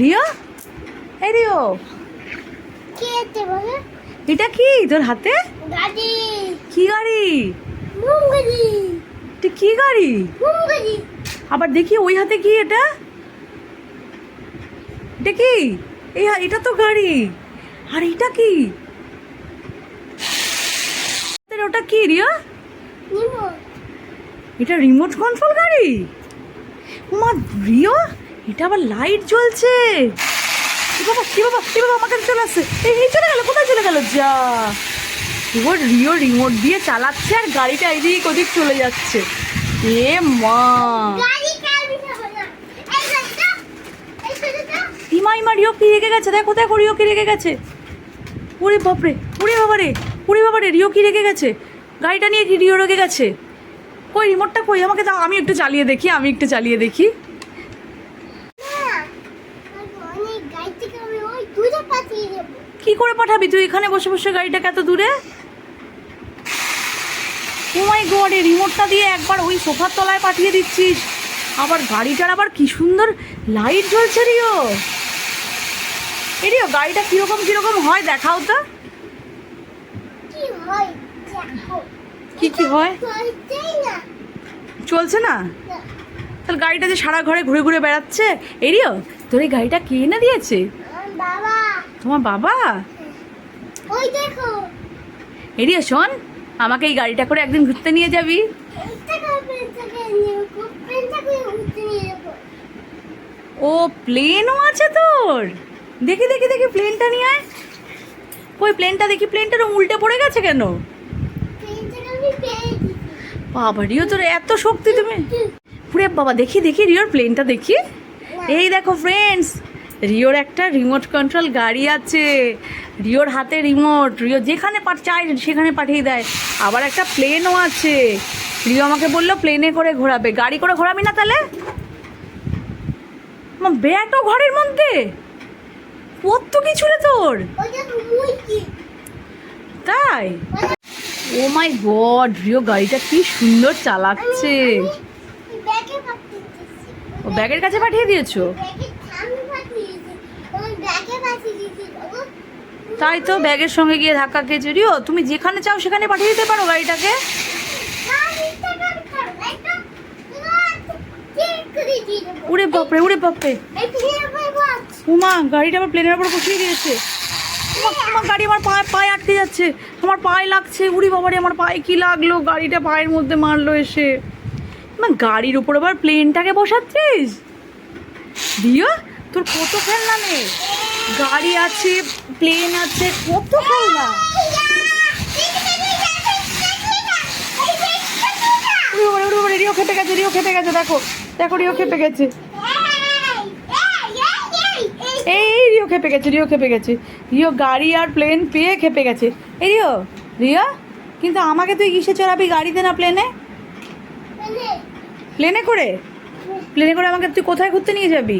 রিয়া? এই রিও এটা কি তোর হাতে? কি গাড়ি? এটা কি গাড়ি? আবার দেখি ওই হাতে কি এটা? এটা কি? এই এটা তো গাড়ি। আর এটা কি? ওটা কি রিয়া? এটা রিমোট কন্ট্রোল গাড়ি? মা রিও এটা আবার লাইট জ্বলছে? এ বাবা কি বাবা কি বাবা, আমার কাছে চলে আসছে। এই চলে গেল, কোথায় চলে গেল? যা। এবার রিও রিমোট দিয়ে চালাচ্ছে আর গাড়িটা এদিক ওদিক চলে যাচ্ছে। এ মা। ইমা ইমা রিও কি রেগে গেছে? দেখ কোথায় রিও কি রেগে গেছে। ওরে বাপরে, ওরে বাবারে ওরে বাবারে রিও কি রেগে গেছে? গাড়িটা নিয়ে কি রিও রেগে গেছে? কই রিমোটটা কই? আমাকে দাও, আমি একটু চালিয়ে দেখি, আমি একটু চালিয়ে দেখি না অনেক গাড়ি থেকে আমি ওই দূরে পাঠিয়ে দেবো কি করে পাঠাবি তুই? এখানে বসে বসে গাড়িটাকে এত দূরে? মাই গড এই রিমোটটা দিয়ে একবার ওই সোফার তলায় পাঠিয়ে দিচ্ছিস। আবার গাড়িটার আবার কি সুন্দর লাইট জ্বলছে রিও এরিও গাড়িটা কীরকম কীরকম হয় দেখাও তো। কি হয় কি হয়? চলছে না? না, তাহলে গাড়িটা যে সারা ঘরে ঘুরে ঘুরে বেড়াচ্ছে। এরিও তোর এই গাড়িটা কে এনে দিয়েছে? বাবা তোমার বাবা? ওই দেখো। এরিও শোন আমাকে এই গাড়িটা করে একদিন ঘুরতে নিয়ে যাবি। ও প্লেনও আছে তোর? দেখি দেখি দেখি প্লেনটা নিয়ে আয়। কই প্লেনটা দেখি প্লেনটা উল্টে পড়ে গেছে কেন? বাবা রিও তোর এত শক্তি তুমি। পুরে বাবা দেখি দেখি রিওর প্লেনটা দেখি। এই দেখো ফ্রেন্ডস রিওর একটা রিমোট কন্ট্রোল গাড়ি আছে। রিওর হাতে রিমোট রিও যেখানে চায় সেখানে পাঠিয়ে দেয়। আবার একটা প্লেনও আছে। রিও আমাকে বলল প্লেনে করে ঘোরাবে। গাড়ি করে ঘোরাবি না তাহলে? ব্যাটও ঘরের মধ্যে? কত কিছু রে তোর? তাই? ও মাই গড রিও গাড়িটা কি সুন্দর চালাচ্ছে। ও ব্যাগের কাছে পাঠিয়ে দিয়েছ ব্যাগে সামনে পাঠিয়ে দিচ্ছি ওই ব্যাগে পাঠিয়ে দিচ্ছি বাবু তাই তো ব্যাগের সঙ্গে গিয়ে ধাক্কা খেয়েছে রিও। তুমি যেখানে চাও সেখানে পাঠিয়ে দিতে পারো গাড়িটাকে। উড়ে বাপরে উড়ে বাপরে। উমা গাড়িটা আবার প্লেনের উপর বসিয়ে দিয়েছে। উমা, গাড়ি আমার পায়ে পায়ে আটকে যাচ্ছে। আমার পায়ে লাগছে। উড়ি বাবারে আমার পায়ে কি লাগল? গাড়িটা পায়ের মধ্যে মারলো এসে। মা গাড়ির উপর আবার প্লেনটাকে বসাচ্ছিস? দিও তোর কত খেলনা নেই? গাড়ি আছে প্লেন আছে কত খেলনা রিও খেপে গেছে রিও খেপে গেছে দেখো দেখো রিও খেপে গেছে। এই এই রিও খেপে গেছে রিও খেপে গেছে। রিও গাড়ি আর প্লেন পেয়ে খেপে গেছে। এই রিও রিও কিন্তু আমাকে তুই কিসে চড়াবি গাড়িতে না প্লেনে প্লেনে করে? প্লেনে করে আমাকে তুই কোথায় ঘুরতে নিয়ে যাবি?